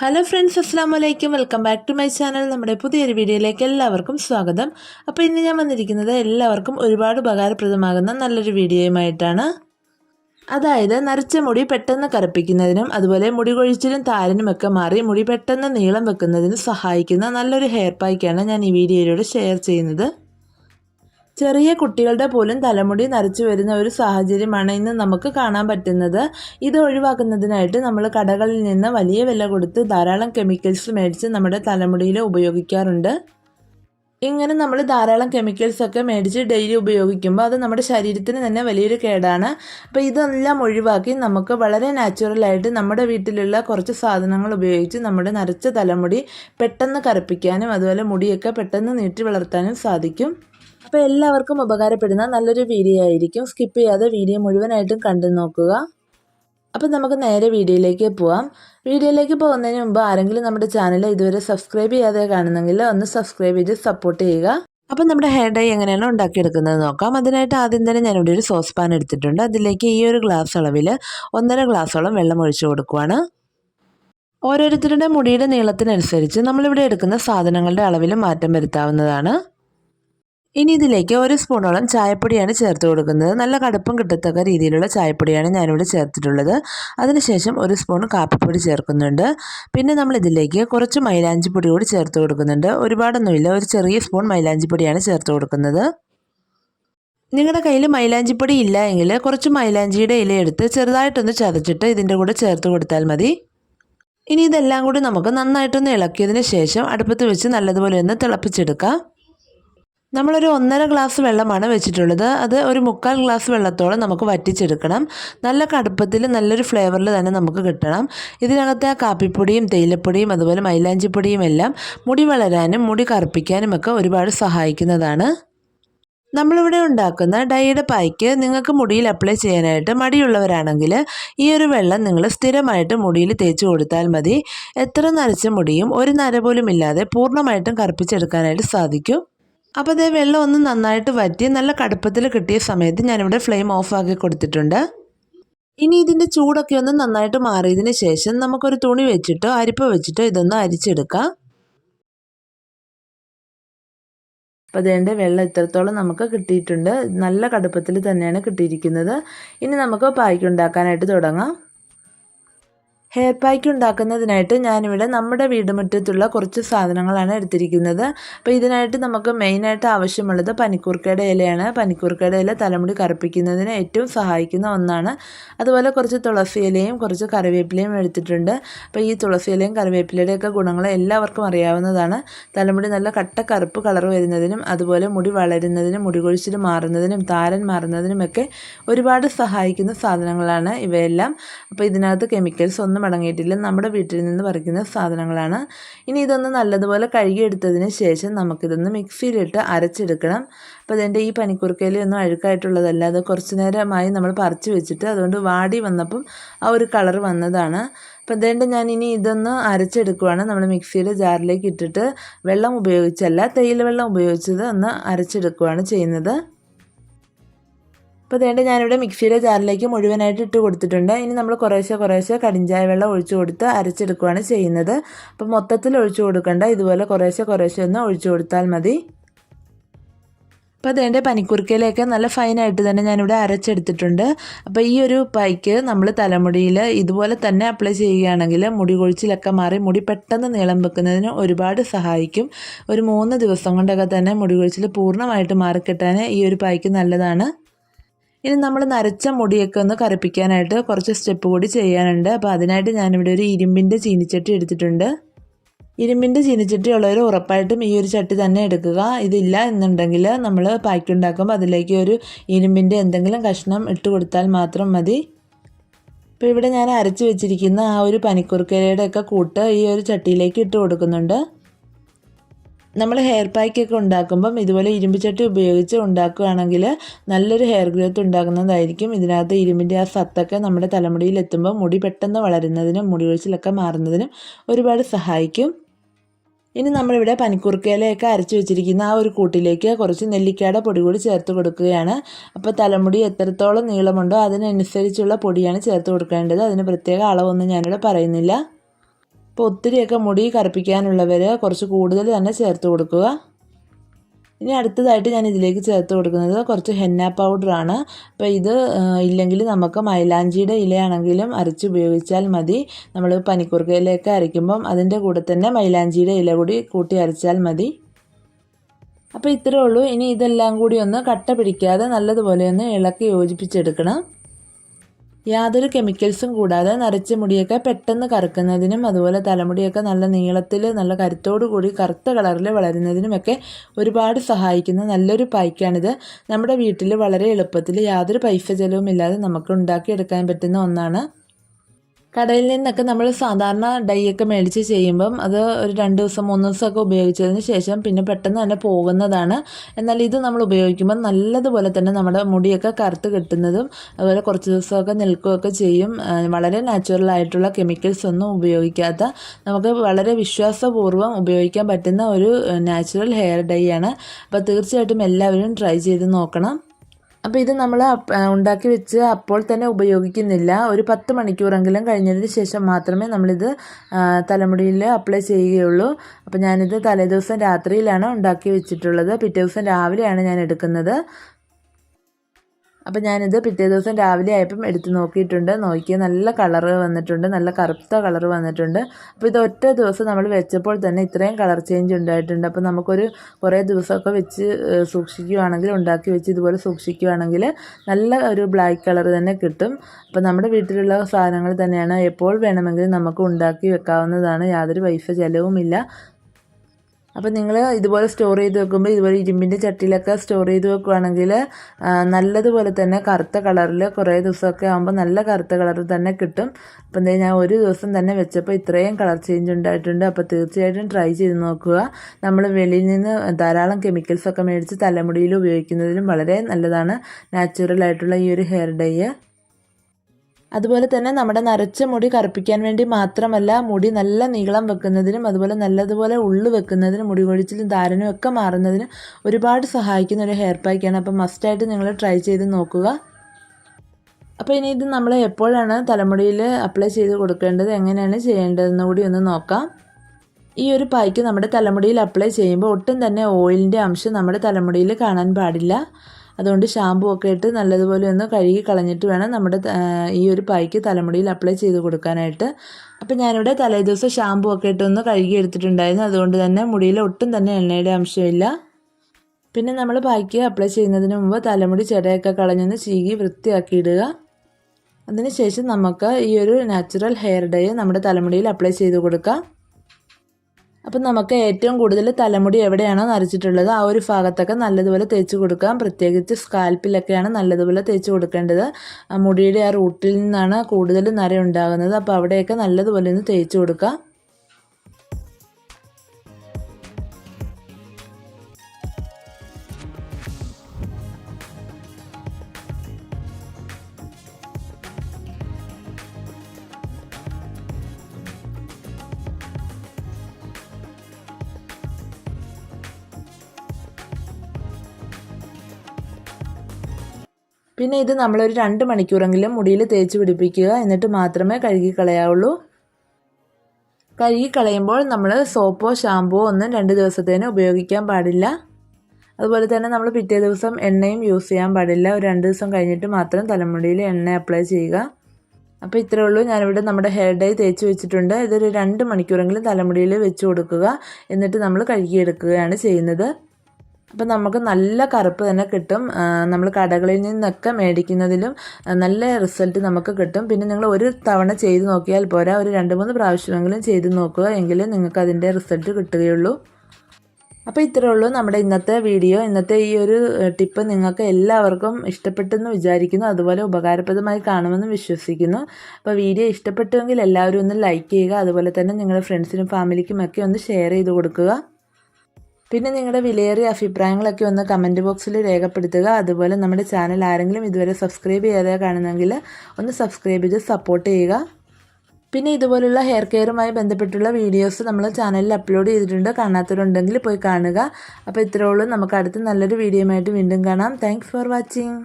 Hello friends അസ്സാം വലൈക്കും welcome back to my channel നമ്മുടെ പുതിയൊരു വീഡിയോയിലേക്ക് എല്ലാവർക്കും സ്വാഗതം. അപ്പോൾ ഇന്ന് ഞാൻ വന്നിരിക്കുന്നത് എല്ലാവർക്കും ഒരുപാട് ഉപകാരപ്രദമാകുന്ന നല്ലൊരു വീഡിയോയുമായിട്ടാണ്. അതായത് നരച്ച മുടി പെട്ടെന്ന് കറുപ്പിക്കുന്നതിനും അതുപോലെ മുടി കൊഴിച്ചിലും താരനുമൊക്കെ മാറി മുടി പെട്ടെന്ന് നീളം വെക്കുന്നതിനും സഹായിക്കുന്ന നല്ലൊരു ഹെയർ പായ്ക്കാണ് ഞാൻ ഈ വീഡിയോയിലൂടെ ഷെയർ ചെയ്യുന്നത്. ചെറിയ കുട്ടികളുടെ പോലും തലമുടി നരച്ചു വരുന്ന ഒരു സാഹചര്യമാണ് ഇന്ന് നമുക്ക് കാണാൻ പറ്റുന്നത്. ഇത് ഒഴിവാക്കുന്നതിനായിട്ട് നമ്മൾ കടകളിൽ നിന്ന് വലിയ വില കൊടുത്ത് ധാരാളം കെമിക്കൽസ് മേടിച്ച് നമ്മുടെ തലമുടിയിൽ ഉപയോഗിക്കാറുണ്ട്. ഇങ്ങനെ നമ്മൾ ധാരാളം കെമിക്കൽസ് ഒക്കെ മേടിച്ച് ഡെയിലി ഉപയോഗിക്കുമ്പോൾ അത് നമ്മുടെ ശരീരത്തിന് തന്നെ വലിയൊരു കേടാണ്. അപ്പോൾ ഇതെല്ലാം ഒഴിവാക്കി നമുക്ക് വളരെ നാച്ചുറലായിട്ട് നമ്മുടെ വീട്ടിലുള്ള കുറച്ച് സാധനങ്ങൾ ഉപയോഗിച്ച് നമ്മുടെ നരച്ച തലമുടി പെട്ടെന്ന് കറുപ്പിക്കാനും അതുപോലെ മുടിയൊക്കെ പെട്ടെന്ന് നീട്ടി വളർത്താനും സാധിക്കും. അപ്പോൾ എല്ലാവർക്കും ഉപകാരപ്പെടുന്ന നല്ലൊരു വീഡിയോ ആയിരിക്കും. സ്കിപ്പ് ചെയ്യാതെ വീഡിയോ മുഴുവനായിട്ടും കണ്ടു നോക്കുക. അപ്പോൾ നമുക്ക് നേരെ വീഡിയോയിലേക്ക് പോവാം. വീഡിയോയിലേക്ക് പോകുന്നതിന് മുമ്പ് ആരെങ്കിലും നമ്മുടെ ചാനൽ ഇതുവരെ സബ്സ്ക്രൈബ് ചെയ്യാതെ കാണുന്നെങ്കിൽ ഒന്ന് സബ്സ്ക്രൈബ് ചെയ്ത് സപ്പോർട്ട് ചെയ്യുക. അപ്പം നമ്മുടെ ഹെയർ ഡൈ എങ്ങനെയാണ് ഉണ്ടാക്കിയെടുക്കുന്നത് നോക്കാം. അതിനായിട്ട് ആദ്യം തന്നെ ഞാനിവിടെ ഒരു സോസ് പാൻ എടുത്തിട്ടുണ്ട്. അതിലേക്ക് ഈ ഒരു ഗ്ലാസ് അളവിൽ ഒന്നര ഗ്ലാസോളം വെള്ളം ഒഴിച്ചു കൊടുക്കുവാണ്. ഓരോരുത്തരുടെ മുടിയുടെ നീളത്തിനനുസരിച്ച് നമ്മളിവിടെ എടുക്കുന്ന സാധനങ്ങളുടെ അളവിൽ മാറ്റം വരുത്താവുന്നതാണ്. ഇനി ഇതിലേക്ക് ഒരു സ്പൂണോളം ചായപ്പൊടിയാണ് ചേർത്ത് കൊടുക്കുന്നത്. നല്ല കടുപ്പം കിട്ടത്തക്ക രീതിയിലുള്ള ചായപ്പൊടിയാണ് ഞാനിവിടെ ചേർത്തിട്ടുള്ളത്. അതിനുശേഷം ഒരു സ്പൂൺ കാപ്പിപ്പൊടി ചേർക്കുന്നുണ്ട്. പിന്നെ നമ്മൾ ഇതിലേക്ക് കുറച്ച് മൈലാഞ്ചി പൊടി കൂടി ചേർത്ത് കൊടുക്കുന്നുണ്ട്. ഒരുപാടൊന്നുമില്ല. ഒരു ചെറിയ സ്പൂൺ മൈലാഞ്ചി പൊടിയാണ് ചേർത്ത് കൊടുക്കുന്നത്. നിങ്ങളുടെ കയ്യിൽ മൈലാഞ്ചിപ്പൊടി ഇല്ല എങ്കിൽ കുറച്ച് മൈലാഞ്ചിയുടെ ഇലയെടുത്ത് ചെറുതായിട്ടൊന്ന് ചതച്ചിട്ട് ഇതിന്റെ കൂടെ ചേർത്ത് കൊടുത്താൽ മതി. ഇനി ഇതെല്ലാം കൂടി നമുക്ക് നന്നായിട്ടൊന്ന് ഇളക്കിയതിന് ശേഷം അടുപ്പത്ത് വെച്ച് നല്ലതുപോലെ ഒന്ന് തിളപ്പിച്ചെടുക്കാം. നമ്മളൊരു ഒന്നര ഗ്ലാസ് വെള്ളമാണ് വെച്ചിട്ടുള്ളത്. അത് ഒരു മുക്കാൽ ഗ്ലാസ് വെള്ളത്തോളം നമുക്ക് വറ്റിച്ചെടുക്കണം. നല്ല കടുപ്പത്തിൽ നല്ലൊരു ഫ്ലേവറിൽ തന്നെ നമുക്ക് കിട്ടണം. ഇതിനകത്തെ ആ കാപ്പിപ്പൊടിയും തേയിലപ്പൊടിയും അതുപോലെ മൈലാഞ്ചിപ്പൊടിയും എല്ലാം മുടി വളരാനും മുടി കറുപ്പിക്കാനും ഒക്കെ ഒരുപാട് സഹായിക്കുന്നതാണ്. നമ്മളിവിടെ ഉണ്ടാക്കുന്ന ഡൈയുടെ പായ്ക്ക് നിങ്ങൾക്ക് മുടിയിൽ അപ്ലൈ ചെയ്യാനായിട്ട് മടിയുള്ളവരാണെങ്കിൽ ഈ ഒരു വെള്ളം നിങ്ങൾ സ്ഥിരമായിട്ട് മുടിയിൽ തേച്ച് കൊടുത്താൽ മതി. എത്ര നരച്ച മുടിയും ഒരു നര പോലും ഇല്ലാതെ പൂർണമായിട്ടും കറുപ്പിച്ചെടുക്കാനായിട്ട് സാധിക്കും. അപ്പോൾ അതേ വെള്ളം ഒന്ന് നന്നായിട്ട് വറ്റി നല്ല കടുപ്പത്തിൽ കിട്ടിയ സമയത്ത് ഞാനിവിടെ ഫ്ലെയിം ഓഫ് ആക്കി കൊടുത്തിട്ടുണ്ട്. ഇനി ഇതിന്റെ ചൂടൊക്കെ ഒന്ന് നന്നായിട്ട് മാറിയതിന് ശേഷം നമുക്കൊരു തുണി വെച്ചിട്ടോ അരിപ്പ വെച്ചിട്ടോ ഇതൊന്ന് അരിച്ചെടുക്കാം. അപ്പോൾ അതേണ്ട വെള്ളം ഇത്രത്തോളം നമുക്ക് കിട്ടിയിട്ടുണ്ട്. നല്ല കടുപ്പത്തിൽ തന്നെയാണ് കിട്ടിയിരിക്കുന്നത്. ഇനി നമുക്ക് പായ്ക്കുണ്ടാക്കാനായിട്ട് തുടങ്ങാം. ഹെയർ പാക്ക് ഉണ്ടാക്കുന്നതിനായിട്ട് ഞാനിവിടെ നമ്മുടെ വീടുമുറ്റത്തുള്ള കുറച്ച് സാധനങ്ങളാണ് എടുത്തിരിക്കുന്നത്. അപ്പോൾ ഇതിനായിട്ട് നമുക്ക് മെയിനായിട്ട് ആവശ്യമുള്ളത് പനിക്കൂർക്കയുടെ ഇലയാണ്. പനിക്കൂർക്കയുടെ ഇല തലമുടി കറുപ്പിക്കുന്നതിന് ഏറ്റവും സഹായിക്കുന്ന ഒന്നാണ്. അതുപോലെ കുറച്ച് തുളസി ഇലയും കുറച്ച് കറിവേപ്പിലയും എടുത്തിട്ടുണ്ട്. അപ്പോൾ ഈ തുളസി ഇലയും കറിവേപ്പിലയുടെയൊക്കെ ഗുണങ്ങൾ എല്ലാവർക്കും അറിയാവുന്നതാണ്. തലമുടി നല്ല കട്ട കറുപ്പ് കളർ വരുന്നതിനും അതുപോലെ മുടി വളരുന്നതിനും മുടി കൊഴിച്ചിൽ മാറുന്നതിനും താരൻ മാറുന്നതിനുമൊക്കെ ഒരുപാട് സഹായിക്കുന്ന സാധനങ്ങളാണ് ഇവയെല്ലാം. അപ്പോൾ ഇതിനകത്ത് കെമിക്കൽസ് ഒന്നും ഒന്നും അടങ്ങിയിട്ടില്ല. നമ്മുടെ വീട്ടിൽ നിന്ന് പറിക്കുന്ന സാധനങ്ങളാണ്. ഇനി ഇതൊന്ന് നല്ലതുപോലെ കഴുകിയെടുത്തതിന് ശേഷം നമുക്കിതൊന്ന് മിക്സിയിലിട്ട് അരച്ചെടുക്കണം. അപ്പോൾ അതിന്റെ ഈ പനിക്കുറുക്കയിൽ ഒന്നും അഴുക്കായിട്ടുള്ളതല്ല. അത് കുറച്ച് നേരമായി നമ്മൾ പറിച്ച് വെച്ചിട്ട് അതുകൊണ്ട് വാടി വന്നപ്പം ആ ഒരു കളർ വന്നതാണ്. അപ്പോൾ അതുകൊണ്ട് ഞാൻ ഇനി ഇതൊന്ന് അരച്ചെടുക്കുവാണ്. നമ്മൾ മിക്സിയുടെ ജാറിലേക്ക് ഇട്ടിട്ട് വെള്ളം ഉപയോഗിച്ചല്ല തേയില വെള്ളം ഉപയോഗിച്ചത് ഒന്ന് അരച്ചെടുക്കുവാണ് ചെയ്യുന്നത്. അപ്പോൾ വേണ്ട ഞാനിവിടെ മിക്സിയുടെ ജാറിലേക്ക് മുഴുവനായിട്ട് ഇട്ട് കൊടുത്തിട്ടുണ്ട്. ഇനി നമ്മൾ കുറേശ്ശെ കുറേശ്ശെ കടിഞ്ചായ വെള്ളം ഒഴിച്ചു കൊടുത്ത് അരച്ചെടുക്കുകയാണ് ചെയ്യുന്നത്. അപ്പോൾ മൊത്തത്തിൽ ഒഴിച്ചു കൊടുക്കേണ്ട ഇതുപോലെ കുറേശ്ശെ കുറേശ്ശെ ഒന്ന് ഒഴിച്ചു കൊടുത്താൽ മതി. അപ്പോൾ അതേന്റെ പനിക്കുറുക്കയിലേക്ക് നല്ല ഫൈനായിട്ട് തന്നെ ഞാനിവിടെ അരച്ചെടുത്തിട്ടുണ്ട്. അപ്പോൾ ഈ ഒരു പൈക്ക് നമ്മൾ തലമുടിയിൽ ഇതുപോലെ തന്നെ അപ്ലൈ ചെയ്യുകയാണെങ്കിൽ മുടി കൊഴിച്ചിലൊക്കെ മാറി മുടി പെട്ടെന്ന് നീളം വെക്കുന്നതിന് ഒരുപാട് സഹായിക്കും. ഒരു മൂന്ന് ദിവസം കൊണ്ടൊക്കെ തന്നെ മുടി കൊഴിച്ചിൽ പൂർണമായിട്ട് മാറിക്കിട്ടാൻ ഈ ഒരു പൈക്ക് നല്ലതാണ്. ഇനി നമ്മൾ നരച്ച മുടിയൊക്കെ ഒന്ന് കറുപ്പിക്കാനായിട്ട് കുറച്ച് സ്റ്റെപ്പ് കൂടി ചെയ്യാനുണ്ട്. അപ്പോൾ അതിനായിട്ട് ഞാനിവിടെ ഒരു ഇരുമ്പിന്റെ ചീനിച്ചട്ടി എടുത്തിട്ടുണ്ട്. ഇരുമ്പിന്റെ ചീനിച്ചട്ടി ഉള്ളവർ ഉറപ്പായിട്ടും ഈ ഒരു ചട്ടി തന്നെ എടുക്കുക. ഇതില്ല എന്നുണ്ടെങ്കിൽ നമ്മൾ പായ്ക്ക് ഉണ്ടാക്കുമ്പോൾ അതിലേക്ക് ഒരു ഇരുമ്പിന്റെ എന്തെങ്കിലും കഷ്ണം ഇട്ട് കൊടുത്താൽ മാത്രം മതി. അപ്പോൾ ഇവിടെ ഞാൻ അരച്ച് വെച്ചിരിക്കുന്ന ആ ഒരു പനിക്കുറുക്കരയുടെ ഒക്കെ കൂട്ട് ഈ ഒരു ചട്ടിയിലേക്ക് ഇട്ട് കൊടുക്കുന്നുണ്ട്. നമ്മൾ ഹെയർ പാക്കൊക്കെ ഉണ്ടാക്കുമ്പം ഇതുപോലെ ഇരുമ്പ് ചട്ടി ഉപയോഗിച്ച് ഉണ്ടാക്കുകയാണെങ്കിൽ നല്ലൊരു ഹെയർ ഗ്രോത്ത് ഉണ്ടാകുന്നതായിരിക്കും. ഇതിനകത്ത് ഇരുമ്പിന്റെ ആ സത്തൊക്കെ നമ്മുടെ തലമുടിയിൽ എത്തുമ്പോൾ മുടി പെട്ടെന്ന് വളരുന്നതിനും മുടി ഒഴിച്ചിലൊക്കെ മാറുന്നതിനും ഒരുപാട് സഹായിക്കും. ഇനി നമ്മളിവിടെ പനിക്കുറുക്കയിലയൊക്കെ അരച്ച് വെച്ചിരിക്കുന്ന ആ ഒരു കൂട്ടിലേക്ക് കുറച്ച് നെല്ലിക്കയുടെ പൊടി കൂടി ചേർത്ത് കൊടുക്കുകയാണ്. അപ്പോൾ തലമുടി എത്രത്തോളം നീളമുണ്ടോ അതിനനുസരിച്ചുള്ള പൊടിയാണ് ചേർത്ത് കൊടുക്കേണ്ടത്. അതിന് പ്രത്യേക അളവൊന്നും ഞാനിവിടെ പറയുന്നില്ല. അപ്പോൾ ഒത്തിരിയൊക്കെ മുടി കറുപ്പിക്കാനുള്ളവർ കുറച്ച് കൂടുതൽ തന്നെ ചേർത്ത് കൊടുക്കുക. ഇനി അടുത്തതായിട്ട് ഞാൻ ഇതിലേക്ക് ചേർത്ത് കൊടുക്കുന്നത് കുറച്ച് ഹെന്ന പൗഡറാണ് അപ്പോൾ ഇത് ഇല്ലെങ്കിൽ നമുക്ക് മൈലാഞ്ചിയുടെ ഇലയാണെങ്കിലും അരച്ച് ഉപയോഗിച്ചാൽ മതി. നമ്മൾ പനിക്കൂർക്കയിലേക്ക് അരയ്ക്കുമ്പം അതിന്റെ കൂടെ തന്നെ മൈലാഞ്ചിയുടെ ഇല കൂടി കൂട്ടി അരച്ചാൽ മതി. അപ്പോൾ ഇത്രയേ ഉള്ളൂ. ഇനി ഇതെല്ലാം കൂടി ഒന്ന് കട്ട പിടിക്കാതെ നല്ലതുപോലെ ഒന്ന് ഇളക്കി യോജിപ്പിച്ചെടുക്കണം. യാതൊരു കെമിക്കൽസും കൂടാതെ നരച്ച മുടിയൊക്കെ പെട്ടെന്ന് കറുക്കുന്നതിനും അതുപോലെ തലമുടിയൊക്കെ നല്ല നീളത്തിൽ നല്ല കരുത്തോടു കൂടി കറുത്ത കളറിൽ വളരുന്നതിനുമൊക്കെ ഒരുപാട് സഹായിക്കുന്ന നല്ലൊരു പായ്ക്കാണിത്. നമ്മുടെ വീട്ടിൽ വളരെ എളുപ്പത്തിൽ യാതൊരു പൈസ ചെലവുമില്ലാതെ നമുക്ക് ഉണ്ടാക്കിയെടുക്കാൻ പറ്റുന്ന ഒന്നാണ് കടയിൽ നിന്നൊക്കെ നമ്മൾ സാധാരണ ഡൈയൊക്കെ മേടിച്ച് ചെയ്യുമ്പം അത് ഒരു രണ്ട് ദിവസം മൂന്ന് ദിവസമൊക്കെ ഉപയോഗിച്ചതിന് ശേഷം പിന്നെ പെട്ടെന്ന് തന്നെ പോകുന്നതാണ്. എന്നാൽ ഇത് നമ്മൾ ഉപയോഗിക്കുമ്പോൾ നല്ലതുപോലെ തന്നെ നമ്മുടെ മുടിയൊക്കെ കറുത്ത് കിട്ടുന്നതും അതുപോലെ കുറച്ച് ദിവസമൊക്കെ നിൽക്കുകയൊക്കെ ചെയ്യും. വളരെ നാച്ചുറൽ ആയിട്ടുള്ള കെമിക്കൽസ് ഒന്നും ഉപയോഗിക്കാത്ത നമുക്ക് വളരെ വിശ്വാസപൂർവം ഉപയോഗിക്കാൻ പറ്റുന്ന ഒരു നാച്ചുറൽ ഹെയർ ഡൈ ആണ്. അപ്പോൾ തീർച്ചയായിട്ടും എല്ലാവരും ട്രൈ ചെയ്ത് നോക്കണം. അപ്പോൾ ഇത് നമ്മൾ ഉണ്ടാക്കി വെച്ച് അപ്പോൾ തന്നെ ഉപയോഗിക്കുന്നില്ല. ഒരു പത്ത് മണിക്കൂറെങ്കിലും കഴിഞ്ഞതിന് ശേഷം മാത്രമേ നമ്മളിത് തലമുടിയിൽ അപ്ലൈ ചെയ്യുകയുള്ളൂ. അപ്പോൾ ഞാനിത് തലേദിവസം രാത്രിയിലാണ് ഉണ്ടാക്കി വെച്ചിട്ടുള്ളത്. പിറ്റേ ദിവസം രാവിലെയാണ് ഞാൻ എടുക്കുന്നത്. അപ്പോൾ ഞാനിത് പിറ്റേ ദിവസം രാവിലെ ആയപ്പം എടുത്ത് നോക്കിയിട്ടുണ്ട്. നോക്കിയ നല്ല കളറ് വന്നിട്ടുണ്ട്. നല്ല കറുത്ത കളർ വന്നിട്ടുണ്ട്. അപ്പോൾ ഇത് ഒറ്റ ദിവസം നമ്മൾ വെച്ചപ്പോൾ തന്നെ ഇത്രയും കളർ ചേഞ്ച് ഉണ്ടായിട്ടുണ്ട്. അപ്പോൾ നമുക്കൊരു കുറേ ദിവസമൊക്കെ വെച്ച് സൂക്ഷിക്കുകയാണെങ്കിൽ ഉണ്ടാക്കി വെച്ച് ഇതുപോലെ സൂക്ഷിക്കുകയാണെങ്കിൽ നല്ല ഒരു ബ്ലാക്ക് കളർ തന്നെ കിട്ടും. അപ്പോൾ നമ്മുടെ വീട്ടിലുള്ള സാധനങ്ങൾ തന്നെയാണ് എപ്പോൾ വേണമെങ്കിലും നമുക്ക് ഉണ്ടാക്കി വെക്കാവുന്നതാണ്. യാതൊരു പൈസ ചിലവുമില്ല. അപ്പോൾ നിങ്ങൾ ഇതുപോലെ സ്റ്റോർ ചെയ്ത് വെക്കുമ്പോൾ ഇതുപോലെ ഇരുമ്പിന്റെ ചട്ടിയിലൊക്കെ സ്റ്റോർ ചെയ്ത് വെക്കുകയാണെങ്കിൽ നല്ലതുപോലെ തന്നെ കറുത്ത കളറിൽ കുറേ ദിവസമൊക്കെ ആകുമ്പോൾ നല്ല കറുത്ത കളറിൽ തന്നെ കിട്ടും. അപ്പം എന്താ ഞാൻ ഒരു ദിവസം തന്നെ വെച്ചപ്പോൾ ഇത്രയും കളർ ചേഞ്ച് ഉണ്ടായിട്ടുണ്ട്. അപ്പോൾ തീർച്ചയായിട്ടും ട്രൈ ചെയ്ത് നോക്കുക. നമ്മൾ വെളിയിൽ നിന്ന് ധാരാളം കെമിക്കൽസൊക്കെ മേടിച്ച് തലമുടിയിൽ ഉപയോഗിക്കുന്നതിലും വളരെ നല്ലതാണ്. നാച്ചുറൽ ആയിട്ടുള്ള ഈ ഒരു ഹെയർ ഡൈ അതുപോലെ തന്നെ നമ്മുടെ നരച്ച മുടി കറുപ്പിക്കാൻ വേണ്ടി മാത്രമല്ല മുടി നല്ല നീളം വെക്കുന്നതിനും അതുപോലെ നല്ലതുപോലെ ഉള്ളു വെക്കുന്നതിനും മുടി കൊഴിച്ചിലും ധാരണയും ഒക്കെ മാറുന്നതിനും ഒരുപാട് സഹായിക്കുന്ന ഒരു ഹെയർ പാക്കാണ് അപ്പം മസ്റ്റായിട്ട് നിങ്ങൾ ട്രൈ ചെയ്ത് നോക്കുക. അപ്പോൾ ഇനി ഇത് നമ്മൾ എപ്പോഴാണ് തലമുടിയിൽ അപ്ലൈ ചെയ്ത് കൊടുക്കേണ്ടത് എങ്ങനെയാണ് ചെയ്യേണ്ടതെന്ന് കൂടി ഒന്ന് നോക്കാം. ഈ ഒരു പായ്ക്ക് നമ്മുടെ തലമുടിയിൽ അപ്ലൈ ചെയ്യുമ്പോൾ ഒട്ടും തന്നെ ഓയിലിന്റെ അംശം നമ്മുടെ തലമുടിയിൽ കാണാൻ പാടില്ല. അതുകൊണ്ട് ഷാമ്പു ഒക്കെ ഇട്ട് നല്ലതുപോലെ ഒന്ന് കഴുകി കളഞ്ഞിട്ട് വേണം നമ്മുടെ ഈ ഒരു പായ്ക്ക് തലമുടിയിൽ അപ്ലൈ ചെയ്ത് കൊടുക്കാനായിട്ട്. അപ്പോൾ ഞാനിവിടെ തലേദിവസം ഷാമ്പു ഒക്കെ ഇട്ടൊന്ന് കഴുകി എടുത്തിട്ടുണ്ടായിരുന്നു. അതുകൊണ്ട് തന്നെ മുടിയിൽ ഒട്ടും തന്നെ എണ്ണയുടെ അംശമില്ല. പിന്നെ നമ്മൾ പായ്ക്ക് അപ്ലൈ ചെയ്യുന്നതിന് മുമ്പ് തലമുടി ചെടയൊക്കെ കളഞ്ഞൊന്ന് ചീകി വൃത്തിയാക്കി ഇടുക. അതിനുശേഷം നമുക്ക് ഈ ഒരു നാച്ചുറൽ ഹെയർ ഡൈ നമ്മുടെ തലമുടിയിൽ അപ്ലൈ ചെയ്ത് കൊടുക്കാം. അപ്പം നമുക്ക് ഏറ്റവും കൂടുതൽ തലമുടി എവിടെയാണോ നരച്ചിട്ടുള്ളത് ആ ഒരു ഭാഗത്തൊക്കെ നല്ലതുപോലെ തേച്ച് കൊടുക്കാം. പ്രത്യേകിച്ച് സ്കാൽപ്പിലൊക്കെയാണ് നല്ലതുപോലെ തേച്ച് കൊടുക്കേണ്ടത്. മുടിയുടെ ആ റൂട്ടിൽ നിന്നാണ് കൂടുതൽ നര ഉണ്ടാകുന്നത്. അപ്പോൾ അവിടെയൊക്കെ നല്ലതുപോലെ ഒന്ന് തേച്ച് കൊടുക്കാം. പിന്നെ ഇത് നമ്മളൊരു രണ്ട് മണിക്കൂറെങ്കിലും മുടിയിൽ തേച്ച് പിടിപ്പിക്കുക എന്നിട്ട് മാത്രമേ കഴുകി കളയാവുള്ളൂ കഴുകി കളയുമ്പോൾ നമ്മൾ സോപ്പോ ഷാമ്പുവോ ഒന്നും രണ്ട് ദിവസത്തേന് ഉപയോഗിക്കാൻ പാടില്ല. അതുപോലെ തന്നെ നമ്മൾ പിറ്റേ ദിവസം എണ്ണയും യൂസ് ചെയ്യാൻ പാടില്ല. ഒരു രണ്ട് ദിവസം കഴിഞ്ഞിട്ട് മാത്രം തലമുടിയിൽ എണ്ണ അപ്ലൈ ചെയ്യുക. അപ്പോൾ ഇത്രയേ ഉള്ളൂ. ഞാനിവിടെ നമ്മുടെ ഹെയർ ഡൈ തേച്ച് വെച്ചിട്ടുണ്ട്. ഇതൊരു രണ്ട് മണിക്കൂറെങ്കിലും തലമുടിയിൽ വെച്ച് കൊടുക്കുക. എന്നിട്ട് നമ്മൾ കഴുകിയെടുക്കുകയാണ് ചെയ്യുന്നത്. അപ്പം നമുക്ക് നല്ല കറുപ്പ് തന്നെ കിട്ടും. നമ്മൾ കടകളിൽ നിന്നൊക്കെ മേടിക്കുന്നതിലും നല്ല റിസൾട്ട് നമുക്ക് കിട്ടും. പിന്നെ നിങ്ങൾ ഒരു തവണ ചെയ്ത് നോക്കിയാൽ പോരാ. ഒരു രണ്ട് മൂന്ന് പ്രാവശ്യമെങ്കിലും ചെയ്ത് നോക്കുക എങ്കിലേ നിങ്ങൾക്ക് അതിന്റെ റിസൾട്ട് കിട്ടുകയുള്ളൂ. അപ്പോൾ ഇത്രയേ ഉള്ളൂ നമ്മുടെ ഇന്നത്തെ വീഡിയോ. ഇന്നത്തെ ഈ ഒരു ടിപ്പ് നിങ്ങൾക്ക് എല്ലാവർക്കും ഇഷ്ടപ്പെട്ടെന്ന് വിചാരിക്കുന്നു. അതുപോലെ ഉപകാരപ്രദമായി കാണുമെന്ന് വിശ്വസിക്കുന്നു. അപ്പോൾ വീഡിയോ ഇഷ്ടപ്പെട്ടുവെങ്കിൽ എല്ലാവരും ഒന്ന് ലൈക്ക് ചെയ്യുക. അതുപോലെ തന്നെ നിങ്ങളുടെ ഫ്രണ്ട്സിനും ഫാമിലിക്കും ഒക്കെ ഒന്ന് ഷെയർ ചെയ്ത് കൊടുക്കുക. പിന്നെ നിങ്ങളുടെ വിലയേറിയ അഭിപ്രായങ്ങളൊക്കെ ഒന്ന് കമന്റ് ബോക്സിൽ രേഖപ്പെടുത്തുക. അതുപോലെ നമ്മുടെ ചാനൽ ആരെങ്കിലും ഇതുവരെ സബ്സ്ക്രൈബ് ചെയ്യാതെ കാണുന്നെങ്കിൽ ഒന്ന് സബ്സ്ക്രൈബ് ചെയ്ത് സപ്പോർട്ട് ചെയ്യുക. പിന്നെ ഇതുപോലുള്ള ഹെയർ കെയറുമായി ബന്ധപ്പെട്ടുള്ള വീഡിയോസ് നമ്മൾ ചാനലിൽ അപ്ലോഡ് ചെയ്തിട്ടുണ്ട്. കാണാത്തവരുണ്ടെങ്കിൽ പോയി കാണുക. അപ്പോൾ ഇത്രയേ ഉള്ളൂ. നമുക്ക് അടുത്ത നല്ലൊരു വീഡിയോയുമായിട്ട് വീണ്ടും കാണാം. Thanks for watching